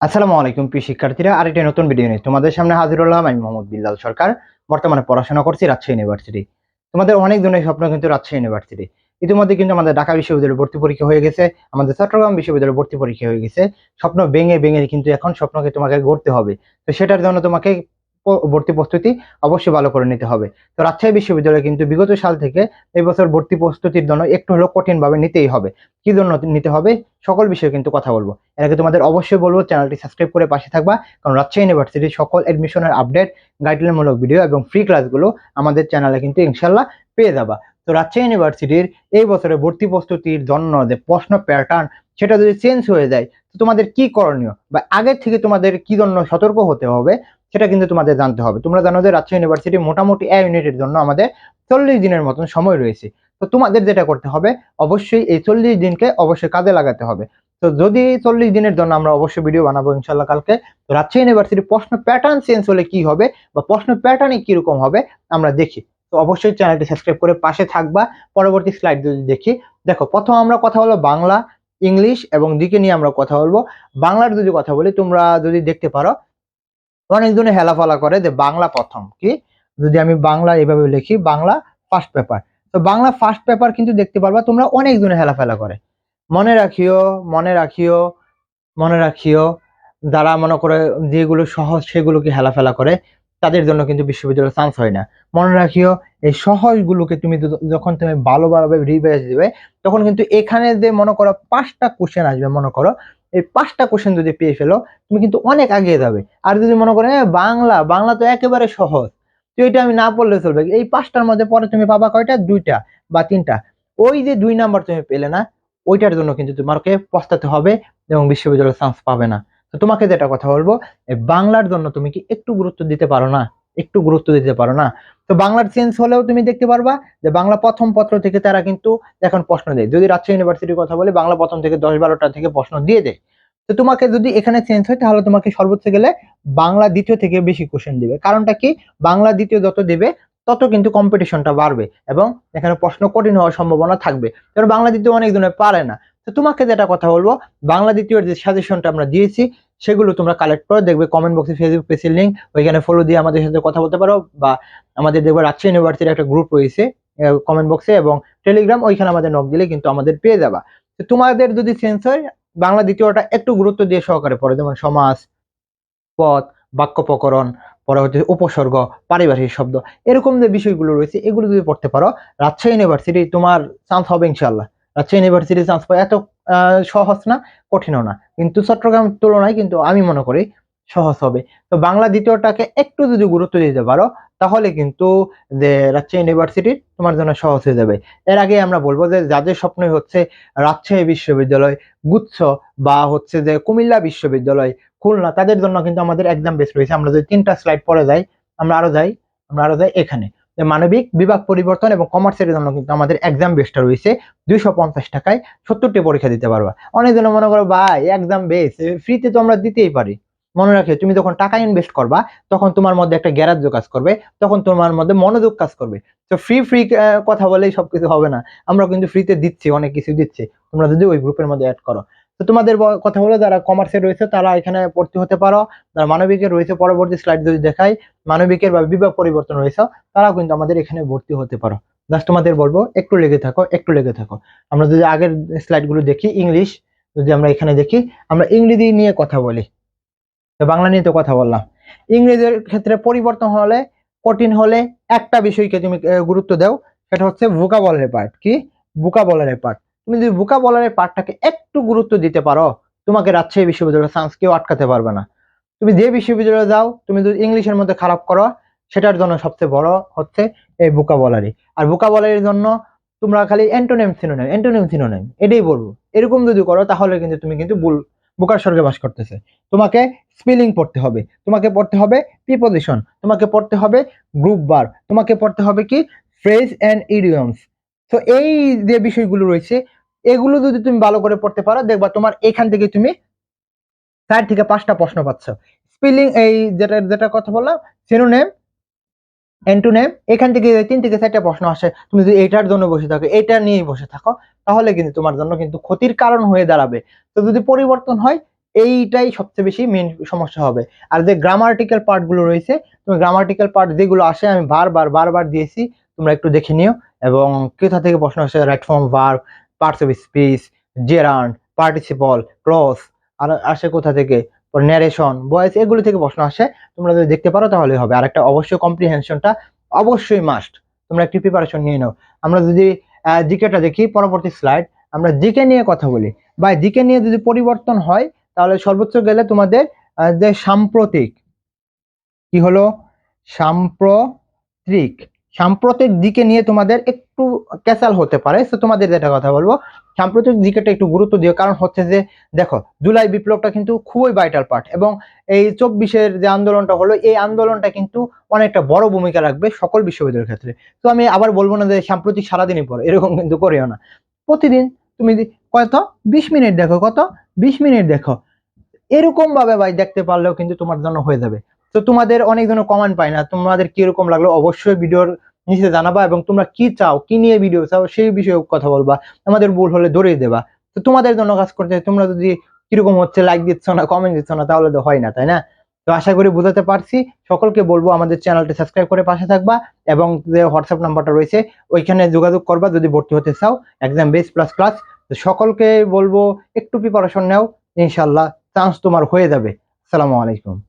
আসসালামু আলাইকুম, প্রিয় শিক্ষার্থীরা। আরেকটি নতুন ভিডিও নিয়ে তোমাদের সামনে হাজির হলাম আমি মোহাম্মদ বিল্লাল সরকার, বর্তমানে পড়াশোনা করছি রাজশাহী ইউনিভার্সিটি তোমাদের অনেক ধরনের স্বপ্ন কিন্তু রাজশাহী ইউনিভার্সিটি ইতিমধ্যে কিন্তু আমাদের ঢাকা বিশ্ববিদ্যালয়ে ভর্তি পরীক্ষা হয়ে গেছে, আমাদের চট্টগ্রাম বিশ্ববিদ্যালয়ে ভর্তি পরীক্ষা হয়ে গেছে। স্বপ্ন ভেঙে ভেঙে কিন্তু এখন স্বপ্নকে তোমাকে গড়তে হবে। তো সেটার জন্য তোমাকে ভর্তি প্রস্তুতি অবশ্যই ভালো করে নিতে হবে। তো রাজশাহী বিশ্ববিদ্যালয়ে কিন্তু বিগত সাল থেকে এই বছর ভর্তি প্রস্তুতির জন্য একটু হলেও কঠিন ভাবে নিতেই হবে। কি জন্য নিতে হবে? সকল বিষয়ে কিন্তু কথা বলব। এর আগে তোমাদের অবশ্যই বলব, চ্যানেলটি সাবস্ক্রাইব করে পাশে থাকবা, কারণ রাজশাহী ইউনিভার্সিটির সকল এডমিশনের আপডেট গাইডলাইনমূলক ভিডিও এবং ফ্রি ক্লাসগুলো আমাদের চ্যানেলে কিন্তু ইনশাল্লাহ পেয়ে যাবা। তো রাজশাহী ইউনিভার্সিটির এই বছরে ভর্তি প্রস্তুতির জন্য যে প্রশ্ন প্যাটার্ন সেটা যদি চেঞ্জ হয়ে যায়, তো তোমাদের কি করণীয়? বা আগের থেকে তোমাদের কি জন্য সতর্ক হতে হবে? সেটা কিন্তু তোমাদের জানতে হবে। তোমরা জানো যে রাজশাহী ইউনিভার্সিটি মোটামুটি এ ইউনিটের জন্য আমাদের চল্লিশ দিনের মতন সময় রয়েছে। তো তোমাদের যেটা করতে হবে, অবশ্যই এই চল্লিশ দিনকে অবশ্যই কাজে লাগাতে হবে। তো যদি চল্লিশ দিনের জন্য আমরা অবশ্যই ভিডিও বানাবো ইনশাল্লাহ কালকে, তো রাজশাহী ইউনিভার্সিটির প্রশ্ন প্যাটার্ন চেঞ্জ হলে কি হবে বা প্রশ্ন প্যাটার্নে কীরকম হবে আমরা দেখি। তো অবশ্যই চ্যানেলটি সাবস্ক্রাইব করে পাশে থাকবা। পরবর্তী স্লাইড যদি দেখি, দেখো, প্রথম আমরা কথা বলব বাংলা ইংলিশ এবং দিকে নিয়ে আমরা কথা বলব। বাংলার যদি কথা বলি, তোমরা যদি দেখতে পারো অনেকজনে হেলাফালা করে যে বাংলা প্রথম, কি? যদি আমি বাংলা এভাবে লিখি, বাংলা ফার্স্ট পেপার তো বাংলা ফার্স্ট পেপার কিন্তু দেখতে পারবা তোমরা অনেক অনেকজনে হেলাফেলা করে। মনে রাখিও মনে রাখিও মনে রাখিও, যারা মনে করে যেগুলো সহজ সেগুলোকে হেলাফেলা করে, তাদের জন্য কিন্তু বিশ্ববিদ্যালয়ে চান্স হয় না। মনে রাখিও, এই সহজগুলোকে তুমি যখন তুমি ভালোভাবে রিভাইজ দিবে, তখন কিন্তু এখানে যে মনে করো পাঁচটা কোশ্চেন আসবে, মনে করো এই পাঁচটা কোশ্চেন যদি পেয়ে ফেলো তুমি কিন্তু অনেক এগিয়ে যাবে। আর যদি মনে করো "এ, বাংলা বাংলা তো একেবারে সহজ। তো এটা আমি না পড়লে চলবে। এই পাঁচটার মধ্যে পরে তুমি পাবা কয়টা? দুইটা বা তিনটা। ওই যে দুই নাম্বার তুমি পেলে না ওইটার জন্য কিন্তু তোমাকে পস্তাতে হবে এবং বিশ্ববিদ্যালয়ের চান্স পাবে না। তো তোমাকে যেটা কথা বলব বাংলার জন্য তুমি কি একটু গুরুত্ব দিতে পারো না? একটু গুরুত্ব দিতে পারো না? তো বাংলার চেঞ্জ হলেও তুমি দেখতে পারবা যে বাংলা প্রথম পত্র থেকে তারা কিন্তু এখন প্রশ্ন দেয়। যদি রাজশাহী ইউনিভার্সিটির কথা বলে, বাংলা প্রথম থেকে দশ বারোটা থেকে প্রশ্ন দিয়ে দেয়। তো তোমাকে যদি এখানে চেঞ্জ হয়, তাহলে তোমাকে সর্বোচ্চ গেলে বাংলা দ্বিতীয় থেকে বেশি কোশ্চেন দিবে। কারণটা কি? বাংলা দ্বিতীয় যত দেবে, তত কিন্তু কম্পিটিশনটা বাড়বে এবং এখানে প্রশ্ন কঠিন হওয়ার সম্ভাবনা থাকবে। কারণ বাংলা দ্বিতীয় অনেক অনেকজনে পারে না। তো তোমাকে যেটা কথা বলব, বাংলা দ্বিতীয় যে সাজেশনটা আমরা দিয়েছি, সেগুলো তোমরা কালেক্ট করে দেখবে কমেন্ট বক্সে ফেসবুক পেজের লিঙ্ক ওইখানে ফলো দিয়ে আমাদের সাথে কথা বলতে পারো, বা আমাদের দেখবে রাজশাহী ইউনিভার্সিটির একটা গ্রুপ রয়েছে কমেন্ট বক্সে এবং টেলিগ্রাম ওইখানে আমাদের নক দিলে কিন্তু আমাদের পেয়ে যাবা। তো তোমাদের যদি চেঞ্জ হয়, বাংলা দ্বিতীয়টা একটু গুরুত্ব দিয়ে সহকারে পড়ে, যেমন সমাজ, পথ বাক্য প্রকরণ পরে হচ্ছে উপসর্গ, পারিভাষিক শব্দ, এরকম যে বিষয়গুলো রয়েছে, এগুলো যদি পড়তে পারো রাজশাহী ইউনিভার্সিটি তোমার চান্স হবে ইনশাল্লাহ রাজশাহী ইউনিভার্সিটি চান্স পাওয়া এত সহজ না, কঠিনও না। কিন্তু চট্টগ্রাম তুলনায় কিন্তু আমি মনে করি সহজ হবে। তো বাংলা দ্বিতীয়টাকে একটু যদি গুরুত্ব দিতে পারো, তাহলে কিন্তু যে রাজশাহী ইউনিভার্সিটি তোমার জন্য সহজ হয়ে যাবে। এর আগে আমরা বলব যে, যাদের স্বপ্নই হচ্ছে রাজশাহী বিশ্ববিদ্যালয়, গুচ্ছ বা হচ্ছে যে, কুমিল্লা বিশ্ববিদ্যালয়, খুলনা, তাদের জন্য কিন্তু আমাদের এক্সাম বেস রয়েছে। আমরা যদি তিনটা স্লাইড পরে যাই, আমরা আরও যাই, আমরা আরও যাই এখানে। মানবিক বিভাগ পরিবর্তন এবং কমার্সের জন্য কিন্তু আমাদের এক্সাম বেসটা রয়েছে দুইশো পঞ্চাশ টাকায় সত্তরটি পরীক্ষা দিতে পারবা। অনেকজন মনে করো, ভাই এক্সাম বেস ফ্রিতে তো আমরা দিতেই পারি। মনে রাখে তুমি যখন টাকা ইনভেস্ট করবা, তখন তোমার মধ্যে একটা গ্যারাজ্য কাজ করবে, তখন তোমার মধ্যে মনোযোগ কাজ করবে। তো ফ্রি ফ্রি কথা বলেই সবকিছু হবে না। আমরা কিন্তু ফ্রিতে দিচ্ছি, অনেক কিছু দিচ্ছি। তোমরা যদি ওই গ্রুপের মধ্যে অ্যাড করো। তো তোমাদের কথা হলো যারা কমার্সে রয়েছে, তারা এখানে ভর্তি হতে পারো। যারা মানবিকের রয়েছে, পরবর্তী স্লাইড যদি দেখাই, মানবিকের বা বিভাগ পরিবর্তন রয়েছে, তারাও কিন্তু আমাদের এখানে ভর্তি হতে পারো। জাস্ট তোমাদের বলব, একটু লেগে থাকো, একটু লেগে থাকো। আমরা যদি আগের স্লাইডগুলো দেখি ইংলিশ যদি আমরা এখানে দেখি, আমরা ইংরেজি নিয়ে কথা বলি। তো বাংলা নিয়ে তো কথা বললাম। ইংরেজির ক্ষেত্রে পরিবর্তন হলে, কঠিন হলে একটা বিষয়কে তুমি গুরুত্ব দাও, সেটা হচ্ছে ভোকাবলারের পার্ট কি? ভোকাবলারের পার্ট তুমি যদি ভোকাবলারের পার্টটাকে একটু গুরুত্ব দিতে পারো, তোমাকে রাজশাহী বিশ্ববিদ্যালয়ের চান্স কেউ আটকাতে পারবে না। তুমি যে বিশ্ববিদ্যালয়ে যাও, তুমি যদি ইংলিশের মধ্যে খারাপ করো, সেটার জন্য সবচেয়ে বড় হচ্ছে এই ভোকাবলারি আর ভোকাবলারির জন্য তোমরা খালি অ্যান্টোনেম সিনোনেম অ্যান্টোনেম সিনোনেম এটাই বলব। এরকম যদি করো, তাহলে কিন্তু তুমি কিন্তু ভুল, বোকার স্বর্গে বাস করতেছে। তোমাকে স্পেলিং পড়তে হবে, তোমাকে পড়তে হবে প্রিপোজিশন তোমাকে পড়তে হবে গ্রুপ বার তোমাকে পড়তে হবে কি ফ্রেজ অ্যান্ড ইডিয়মস তো এই যে বিষয়গুলো রয়েছে এগুলো যদি তুমি ভালো করে পড়তে পারো, দেখবা তোমার এখান থেকে তুমি চার থেকে পাঁচটা প্রশ্ন পাচ্ছ। স্পেলিং এই যেটা যেটা কথা বললাম সিনোনেম অ্যান্টোনেম এখান থেকে তিন থেকে চারটা প্রশ্ন আসে। তুমি যদি এটার জন্য বসে থাকো, এটা নিয়েই বসে থাকো, তাহলে কিন্তু তোমার জন্য কিন্তু ক্ষতির কারণ হয়ে দাঁড়াবে। তো যদি পরিবর্তন হয়, এইটাই সবচেয়ে বেশি মেন সমস্যা হবে। আর যে গ্রামার্টিক্যাল পার্টগুলো রয়েছে, তুমি গ্রামার্টিক্যাল পার্ট যেগুলো আসে, আমি বারবার বারবার দিয়েছি, তোমরা একটু দেখে নিও। এবং কোথা থেকে প্রশ্ন আসে right form verb parts of speech gerund participle clause আর আসে কোথা থেকে? ন্যারেশন ভয়েস এগুলো থেকে প্রশ্ন আসে। তোমরা যদি দেখতে পারো তাহলে হবে। আর একটা অবশ্যই কম্প্রিহেনশনটা অবশ্যই মাস্ট তোমরা একটি প্রিপারেশন নিয়ে নাও। আমরা যদি জিকেটা দেখি, পরবর্তী স্লাইড আমরা জিকে নিয়ে কথা বলি। বা জিকে নিয়ে যদি পরিবর্তন হয়, তাহলে সর্বোচ্চ গেলে তোমাদের যে সাম্প্রতিক, কি হলো? সাম্প্রতিক। সাম্প্রতিক দিকে নিয়ে তোমাদের একটু ক্যাসাল হতে পারে তো তোমাদের যেটা কথা বলব, সাম্প্রতিক দিকেটা একটু গুরুত্ব দিও, কারণ হচ্ছে যে, দেখো, জুলাই বিপ্লবটা কিন্তু খুবই ভাইটাল পার্ট এবং এই চব্বিশের যে আন্দোলনটা হলো, এই আন্দোলনটা কিন্তু অনেকটা বড় ভূমিকা রাখবে সকল বিশ্ববিদ্যালয়ের ক্ষেত্রে। তো আমি আবার বলব না যে সাম্প্রতিক সারাদিনই পড়ো, এরকম কিন্তু করিও না। প্রতিদিন তুমি কত? বিশ মিনিট দেখো, কত? বিশ মিনিট দেখো। এরকম ভাবে ভাই দেখতে পারলেও কিন্তু তোমার জন্য হয়ে যাবে। তো তোমাদের অনেক জন্য কমেন্ট পাই না। তোমাদের কীরকম লাগল? অবশ্যই ভিডিওর নিচে জানাবা এবং তোমরা কি চাও, কি নিয়ে ভিডিও চাও, সেই বিষয়ে কথা বলবা। আমাদের ভুল হলে ধরিয়ে দেবা। তো তোমাদের জন্য কাজ করতে তোমরা যদি কীরকম হচ্ছে লাইক দিচ্ছ না কমেন্ট দিচ্ছ না, তাহলে তো হয় না, তাই না? তো আশা করি বোঝাতে পারছি। সকলকে বলব, আমাদের চ্যানেলটি সাবস্ক্রাইব করে পাশে থাকবা এবং যে হোয়াটসঅ্যাপ নাম্বারটা রয়েছে, ওইখানে যোগাযোগ করবা যদি ভর্তি হতে চাও এক্সাম বেস প্লাস ক্লাস তো সকলকে বলব, একটু প্রিপারেশন নাও ইনশাল্লাহ চান্স তোমার হয়ে যাবে। আসসালামু আলাইকুম।